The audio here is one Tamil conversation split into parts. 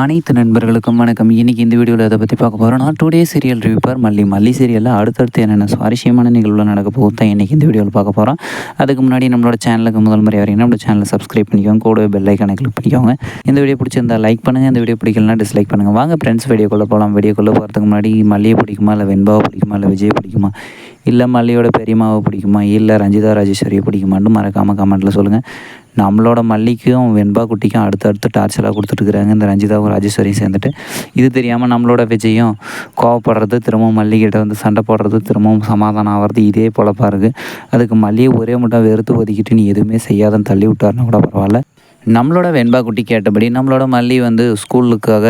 அனைத்து நண்பர்களுக்கும் வணக்கம். இன்றைக்கி இந்த வீடியோவில் அதை பற்றி பார்க்க போகிறோம் நான் டூ டே சீரியல் ரிவ்யூப்பர் மல்லி மல்லி சீரியலில் அடுத்தடுத்து என்னென்ன சுவாரஸ்யமான நிகழ்வுகள் நடக்க போகுது தான் இன்றைக்கி இந்த வீடியோவில் பார்க்க போகிறோம் அதுக்கு முன்னாடி நம்மளோட சேனலுக்கு முதல் முறை வரீங்கன்னா நம்ம சேனலை சப்ஸ்கிரைப் பண்ணிக்கோங்க. கூட பெல் ஐக்கானை கிளிக் பண்ணிக்கோங்க. இந்த வீடியோ பிடிச்சிருந்தா லைக் பண்ணுங்கள் இந்த வீடியோ பிடிக்கலனா டிஸ்லைக் பண்ணுங்கள் வாங்க ஃப்ரெண்ட்ஸ் வீடியோக்குள்ளே போகலாம் வீடியோக்குள்ளே போகிறதுக்கு முன்னாடி மல்லியை பிடிக்குமா? இல்லை வெண்பாவை பிடிக்குமா? இல்லை விஜய் பிடிக்குமா? இல்லை மல்லியோட பெரியம்மாவை பிடிக்குமா? இல்லை ரஞ்சிதா ராஜேஸ்வரியை பிடிக்குமான்னு மறக்காமல் கமெண்ட்டில் சொல்லுங்கள் நம்மளோட மல்லிக்கும் வெண்பா குட்டிக்கும் அடுத்தடுத்து டார்ச்சராக கொடுத்துட்ருக்குறாங்க இந்த ரஞ்சிதாவும் ராஜேஸ்வரியும் சேர்ந்துட்டு. இது தெரியாமல் நம்மளோட விஜயும் கோவப்படுறது திரும்பவும் மல்லிகிட்ட வந்து சண்டை போடுறது திரும்பவும் சமாதானம் ஆகிறது இதே பொழப்பாக இருக்குது அதுக்கு மல்லியை ஒரே மட்டும் வெறுத்து ஒதுக்கிட்டு நீ எதுவுமே செய்யாதன்னு தள்ளி விட்டாருன்னா கூட பரவாயில்ல. நம்மளோட வெண்பா குட்டி கேட்டபடி நம்மளோட மல்லி வந்து ஸ்கூலுக்காக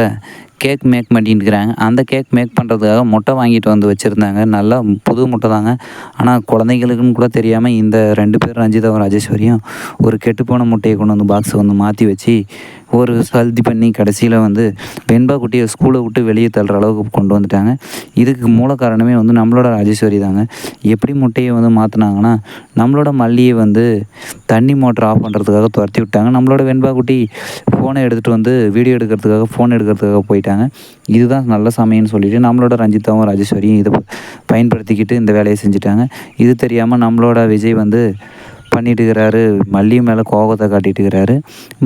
கேக் மேக் பண்ணிட்டுருக்குறாங்க. அந்த கேக் மேக் பண்ணுறதுக்காக முட்டை வாங்கிட்டு வந்து வச்சுருந்தாங்க. நல்லா புது முட்டை தாங்க. ஆனால் குழந்தைங்களுக்குன்னு கூட தெரியாமல் இந்த ரெண்டு பேரும் ரஞ்சிதாவும் ராஜேஸ்வரியும் ஒரு கெட்டுப்போன முட்டையை கொண்டு வந்து பாக்ஸை வந்து மாற்றி வச்சு ஒரு சல்தி பண்ணி கடைசியில் வந்து பெண்பா குட்டியை ஸ்கூலை விட்டு வெளியே தள்ளுற அளவுக்கு கொண்டு வந்துட்டாங்க. இதுக்கு மூல காரணமே வந்து நம்மளோட ராஜேஸ்வரி தாங்க. எப்படி முட்டையை வந்து மாற்றினாங்கன்னா நம்மளோட மல்லியை வந்து தண்ணி மோட்டர் ஆஃப் பண்ணுறதுக்காக துரத்தி விட்டாங்க. நம்மளோட வெண்பா குட்டி ஃபோனை எடுத்துகிட்டு வந்து வீடியோ எடுக்கிறதுக்காக ஃபோன் எடுக்கிறதுக்காக போயிட்டாங்க. இதுதான் நல்ல சமயம்னு சொல்லிட்டு நம்மளோட ரஞ்சிதாவும் ராஜேஸ்வரியும் இதை பயன்படுத்திக்கிட்டு இந்த வேலையை செஞ்சுட்டாங்க. இது தெரியாமல் நம்மளோட விஜய் வந்து பண்ணிட்டு இருக்கிறாரு. மல்லியும் மேலே கோபத்தை காட்டிட்டு இருக்கிறாரு.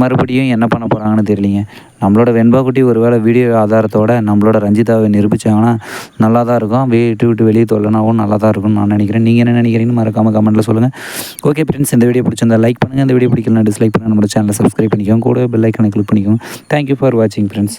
மறுபடியும் என்ன பண்ண போகிறாங்கன்னு தெரியலிங்க. நம்மளோட வெண்பாக்குட்டி ஒரு வேளை வீடியோ ஆதாரத்தோட நம்மளோட ரஞ்சிதாவை நிரூபித்தாங்கன்னா நல்லா தான் இருக்கும். வீட்டு விட்டு வெளியே தொல்லனாவும் நல்லா தான் இருக்கும்னு நான் நினைக்கிறேன். நீங்கள் என்ன நினைக்கிறீங்கன்னு மறக்காமல் கமெண்ட்டில் சொல்லுங்கள் ஓகே ஃப்ரெண்ட்ஸ் இந்த வீடியோ பிடிச்சிருந்தா லைக் பண்ணுங்கள் இந்த வீடியோ பிடிக்கலன்னா டிஸ்லைக் பண்ணுங்கள் நம்மளோட சேனலை சப்ஸ்கிரைப் பண்ணிக்கோங்க. கூட பெல் ஐக்கனை கிளிக் பண்ணிக்கோங்க. தேங்க்யூ ஃபார் வாட்சிங் ஃப்ரெண்ட்ஸ்